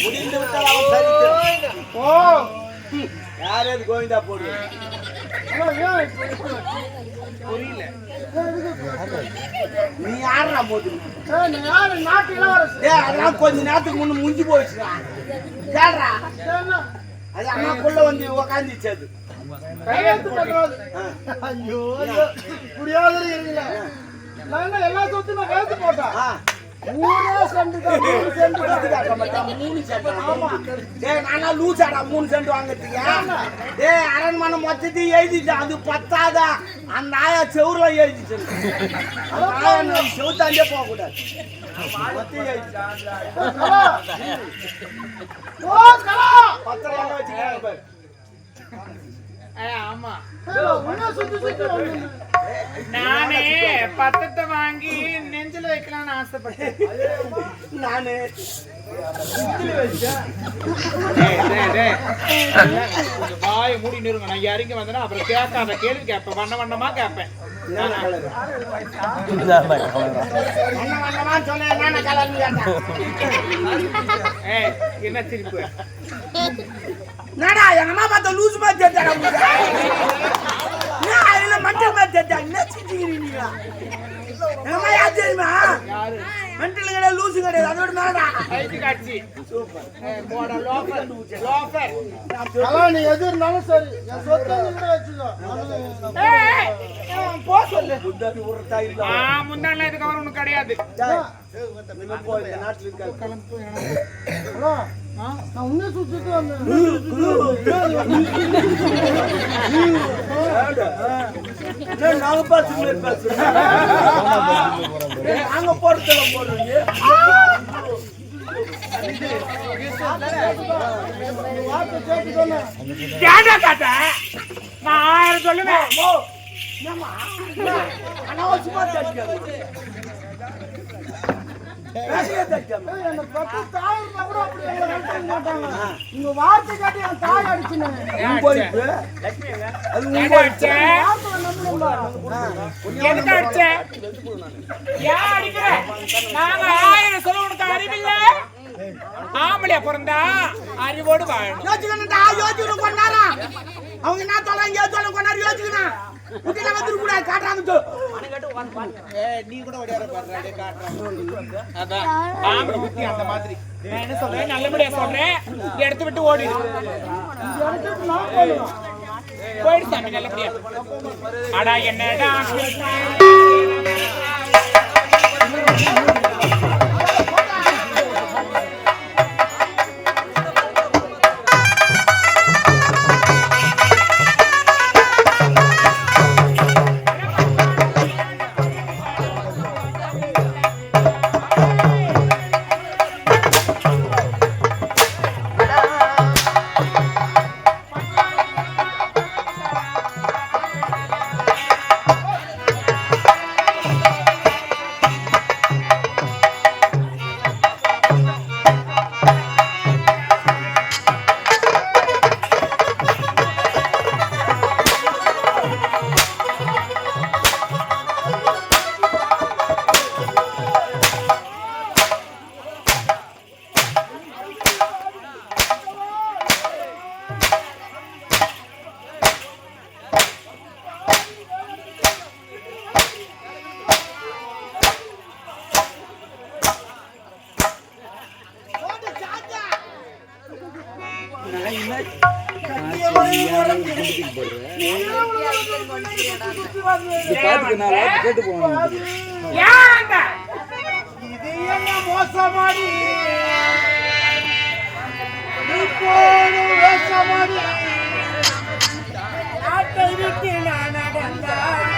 முடிந்து விட்டால் அவன் சரித்திரம். ஓ யார் அது கோவிந்தா போடு புரியல நீ யாரா போது நீ அதெல்லாம் கொஞ்ச நேரத்துக்கு முன்ன முடிஞ்சு போயிடுச்சுடா கேடுறா அது அம்மாக்குள்ள வந்து உக்காந்துச்சு அது கையெழுத்து ஐயோ, இப்படியாவது நான் என்ன எல்லா சொத்து நான் கையெழுத்து மூணே மூணு சென்ட். எடுத்துக்காட்ட மாட்டான், மூணு சென்ட் ஆமா. டேய் நானா லூசாடா மூணு சென்ட் வாங்குறதுக்கு டேய் அரண்மனை மொத்தத்தையும் எழுதிட்டேன் அது பத்தாதா அந்த ஆயா செவுருல எழுதிச்சு செவுத்தாண்டே போக கூடாது மொத்தம் எழுதிட்டேன். கலா. ஓ, கலா. பத்திரம் எங்க வச்சுக்கிறாங்க. ஆமா சுத்தி சுத்தி. நானே பத்தத்தை வாங்கி நெஞ்சில வைக்கலாம்னு ஆசைப்பட்டேன். நானு. வாயை மூடி நிறுங்க. நான் இறங்கி வந்தேன்னா அப்புறம் கேட்காத கேள்வி கேட்பேன். வண்ண வண்ணமா கேட்பேன். என்ன சிரிப்பு? என்னடா எங்க அம்மா பார்த்த லூசு மாதிரி யார் தெரியுமா? மென்டல் கிடையாது, லூசு கிடையாது, அதோட மேலடா. கைது காட்சி ஏய், போடா லோஃபர் லோஃபர் கலா, நீ எது இருந்தாலும் சரி. என் சொத்தை நீ கூட வச்சுக்கோ. நானு- ஏய் போ சொல்லு. இல்ல. ஆ கிடையாது. ஹலோ, நான் உன்னை சுத்திட்டு வந்தேன். ஏய், நாங்க. ஏய், நாங்க போடுறதுல போடுறீங்க. நான் ஆயிரம் சொல்லுவேன்? அனாவசியமா தட்டிக்காத. பேசியே தட்டிக்காம. ஏய், என்னை பத்தி தாய் இருந்தா கூட அப்படி என்னை நடத்திக்க மாட்டாங்க. உங்க வார்த்தை கேட்டு என் தாய் அடிச்சுனேன். அறிவில்ல ஆம்பளையா பிறந்தா அறிவோடு வாழணும். யோசிக்கணும்டா, யோசிக்கணும் கொஞ்ச நேரம். அவங்க என்ன சொல்றாங்க ஏது சொல்ல கொஞ்ச நேரம் யோசிக்கணும் குட்டில வந்துருக்க கூடாது காட்டுறாங்க. அதான். அந்த மாதிரி. நான் என்ன சொல்றேன்? நல்லபடியா சொல்றேன் எடுத்து விட்டு ஓடிடு எடுத்துட்டு நான் போயிடுவேன். போயிடு சாமி நல்லபடியா. அடா என்னடா? ஏன்டா இது என்ன மோசமாடி? நீ நாட்டை விட்டு நான் நடந்தால்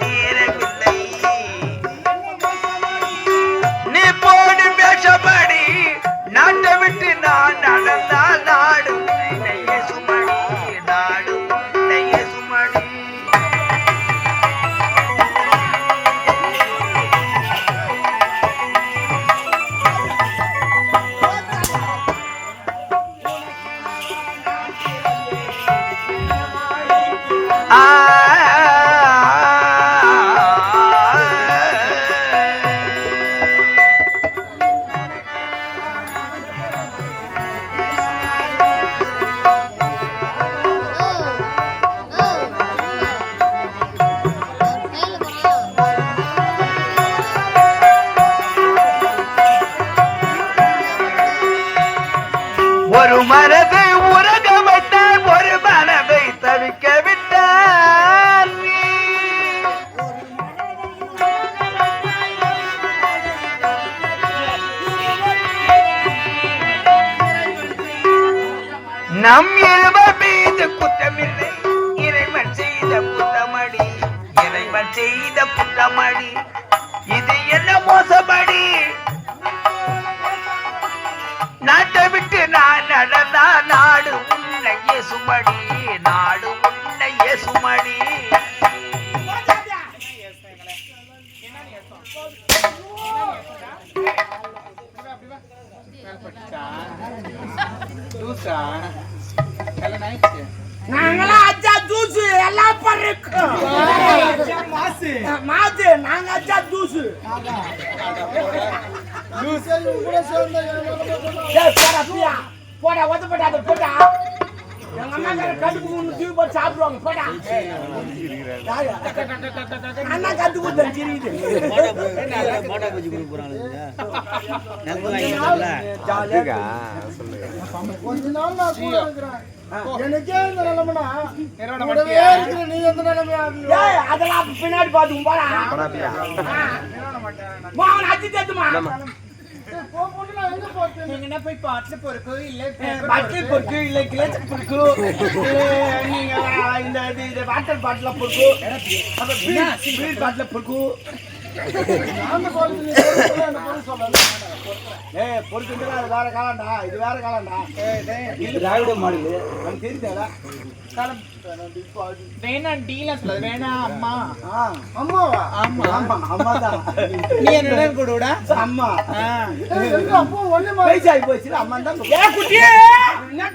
தீரவில்லை. நீ போடும் வேஷப்படி நாட்டை விட்டு நான் நடந்தால் நாடும் சுமடி நாடும் சுமடி Ah போடா பிரியா போடா போடா எங்க அம்மா கடுப்பு ஒண்ணு தூக்கி போட்டு சாப்பிடுவாங்க போடா யாரு? அண்ணா கத்து கொடுத்தேன் சிரிக்குது ஜாலியா கொஞ்ச நாள் நான் கூட இருக்கிறேன் எனக்கே இந்த நிலைமைனா நிறுவனம் கூடவே பண்ணிட்டியா? இருக்கிற நீ எந்த நிலைமையா அதெல்லாம் பின்னாடி பாத்துக்கும் போடா அத்தி தேத்துமா போட்டு நான் எங்க போட்டேன் நீங்க என்ன போய் பாட்டுல பொறுக்கு இல்ல பட்டில் பொறுக்கு இல்லை கிளச்சு பொறுக்கு நீங்க இந்த இது வாட்டர் பாட்டில பொறுக்கு அப்புறம் பாட்டில பொறுக்கு அந்த போட்டு நீ பொறுக்கல, அந்த பொறுக்க சொல்லல ஏய் பொறுக்குன்றா அது வேற காலம்டா இது வேற காலம்டா திராவிட மாடல். நமக்கு தெரியுதா வேணாம் டீல சொல்ல வேணாம் அம்மா. ஆ அம்மாவா? ஆமா ஆமா அம்மா தான். நீ என்ன கூடடா அம்மா. ஏய், எங்க அப்பா ஒண்ணு மாதிரி? வயசாகி போச்சு அம்மா தான் ஏ குட்டியே! என்ன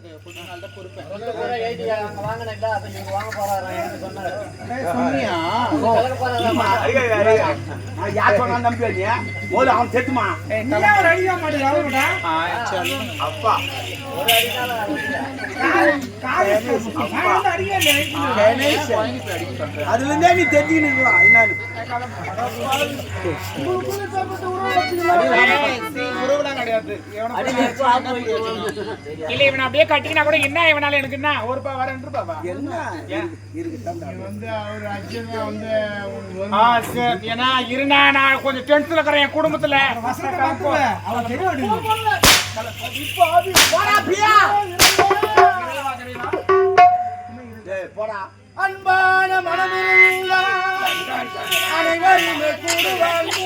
பேசாது கொஞ்ச நாள் தான் பொறுப்பேன் அவன் செத்துமா? அப்பா. அதுல இருந்தே நீ தெரிஞ்சுன்னு இருக்கலாம். என்னன்னு? உறவுலாம் கிடையாது அப்படியே கட்டினா கூட என்ன இவனால எனக்கு என்ன? ஒரு ரூபா வர ரெண்டு ரூபாவா? என்ன? வந்து அவர் வந்து ஆ சரி. ஏன்னா இருந்தா நான் கொஞ்சம் டென்ஷன்ல இருக்கிறேன் என் குடும்பத்துல. போடா பிரியா. டேய், போடா. அன்பான மனமிருந்த அனைவருமே கூடுவாங்க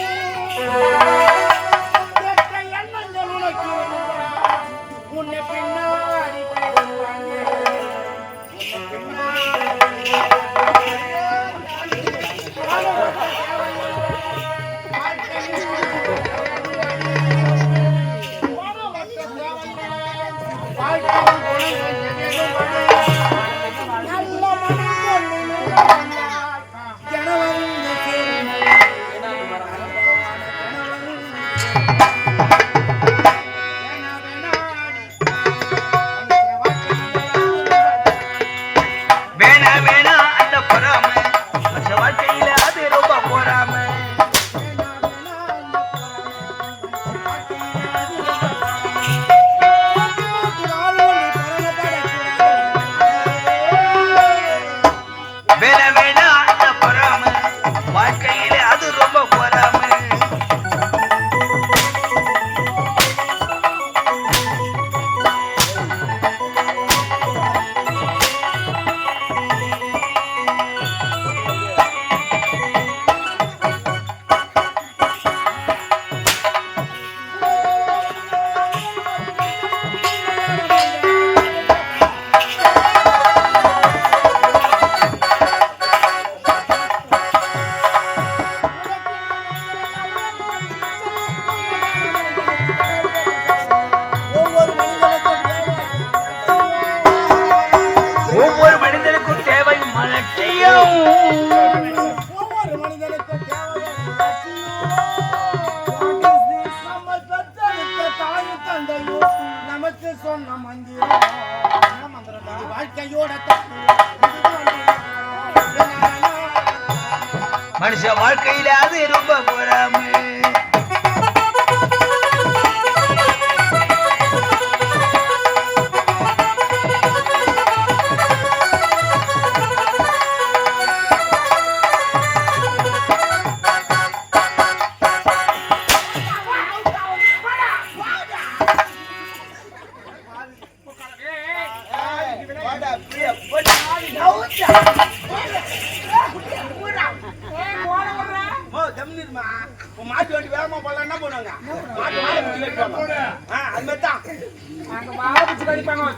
சத்தியம் ஒவ்வொரு மனிதனுக்கும் நம்ம பெற்றெடுத்த தாய் தந்தையோ நமக்கு சொன்ன மனுஷ வாழ்க்கையில அது ரொம்ப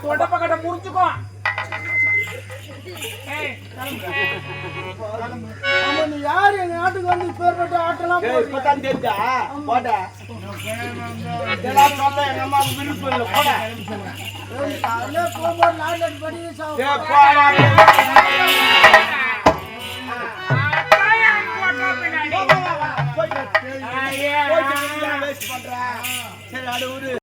தொட பக்கத்தை முடிச்சுக்கோ யாரு எங்க நாட்டுக்கு வந்து பேர்பட்ட ஆட்டெல்லாம் இப்பதான் தெரிஞ்சா போட சொல்ல எங்க அம்மா விருப்பம் இல்லை போட சரி அது ஒரு